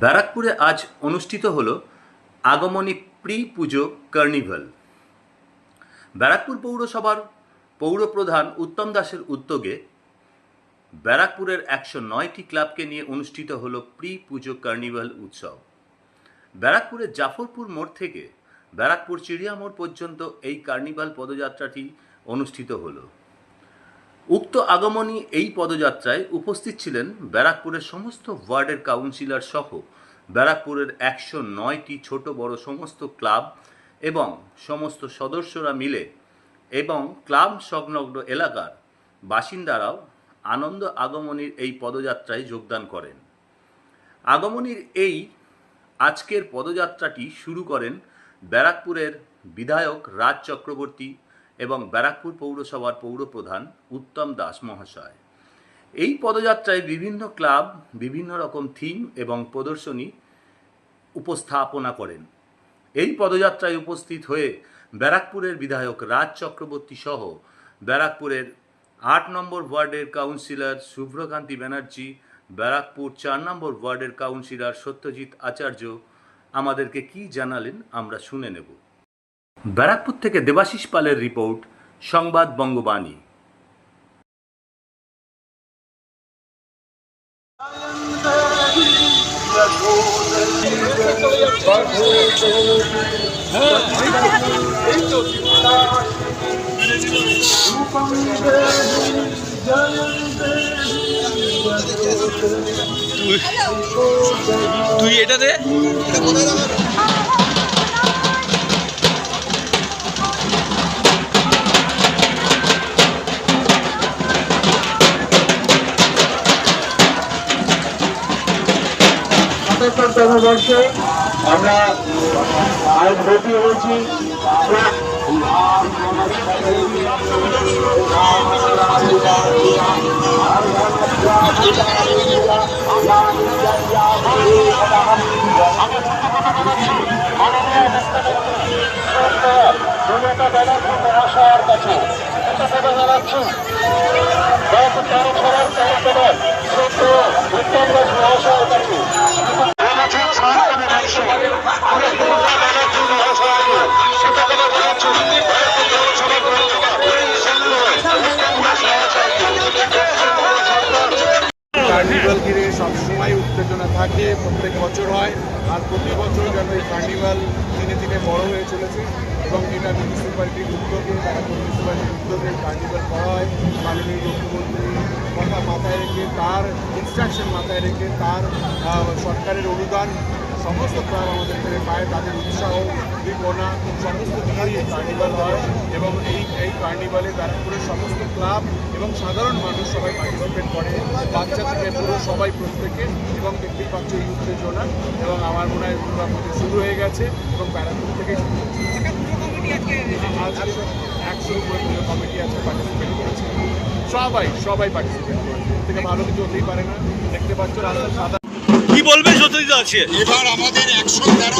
ব্যারাকপুরে আজ অনুষ্ঠিত হল আগমনী প্রি পুজো কার্নিভাল। ব্যারাকপুর পৌরসভার পৌরপ্রধান উত্তম দাসের উদ্যোগে ব্যারাকপুরের একশো নয়টি ক্লাবকে নিয়ে অনুষ্ঠিত হল প্রি পুজো কার্নিভাল উৎসব। ব্যারাকপুরের জাফরপুর মোড় থেকে ব্যারাকপুর চিড়িয়া মোড় পর্যন্ত এই কার্নিভাল পদযাত্রাটি অনুষ্ঠিত হলো। উক্ত আগমনী এই পদযাত্রায় উপস্থিত ছিলেন ব্যারাকপুরের সমস্ত ওয়ার্ডের কাউন্সিলর সহ ব্যারাকপুরের একশো নয়টি ছোট বড় সমস্ত ক্লাব এবং সমস্ত সদস্যরা মিলে এবং ক্লাব সংলগ্ন এলাকার বাসিন্দারাও আনন্দ আগমনীর এই পদযাত্রায় যোগদান করেন। আগমনীর এই আজকের পদযাত্রাটি শুরু করেন ব্যারাকপুরের বিধায়ক রাজ চক্রবর্তী এবং ব্যারাকপুর পৌরসভার পৌরপ্রধান উত্তম দাস মহাশয়। এই পদযাত্রায় বিভিন্ন ক্লাব বিভিন্ন রকম থিম এবং প্রদর্শনী উপস্থাপনা করেন। এই পদযাত্রায় উপস্থিত হয়ে ব্যারাকপুরের বিধায়ক রাজ চক্রবর্তী সহ ব্যারাকপুরের আট নম্বর ওয়ার্ডের কাউন্সিলর শুভ্রকান্তি ব্যানার্জি, ব্যারাকপুর চার নম্বর ওয়ার্ডের কাউন্সিলর সত্যজিৎ আচার্য আমাদেরকে কি জানালেন আমরা শুনে নেব। ব্যারাকপুর থেকে দেবাশিস পালের রিপোর্ট সংবাদ বঙ্গবাণী। তুই এটা দে। সাতাত্তরতম বর্ষে আমরা আজ ভর্তি হয়েছি। মহাশয়ের থাকে প্রত্যেক বছর হয়। আর প্রতি বছর যেন এই কার্নিভাল দিনে দিনে বড় হয়ে চলেছে এবং এটা মিউনিসিপ্যালিটির উদ্যোগে ব্যারাকপুর মিউনিসিপ্যালিটির উদ্যোগে কার্নিভাল করা হয়, মাননীয় মুখ্যমন্ত্রী কথা মাথায় রেখে তার ইনস্ট্রাকশন মাথায় রেখে তার সরকারের অনুদান, সমস্ত ক্লাব আমাদের এখানে পায়, তাদের উৎসাহ উদ্দীপনা সমস্ত নিয়েই এই কার্নিভাল হয় এবং এই এই কার্নিভালে ব্যারাকপুরের সমস্ত ক্লাব এবং সাধারণ মানুষ সবাই পার্টিসিপেট করে। বাচ্চা থেকে পুরো সবাই প্রত্যেকে এবং দেখতেই পাচ্ছ এই উত্তেজনা এবং আমার মনে হয় দুর্গা পুজো শুরু হয়ে গেছে এবং ব্যারাকপুর থেকে আজকে একশো উপরে পুজো কমিটি আছে পার্টিসিপেট করেছে। সবাই সবাই পার্টিসিপেট করেছে। থেকে ভালো কিছু হতেই পারে না। দেখতে পাচ্ছ রাস্তা সাদা কি বলবে সত্যজিৎ আছে এবার আমাদের একশো তেরো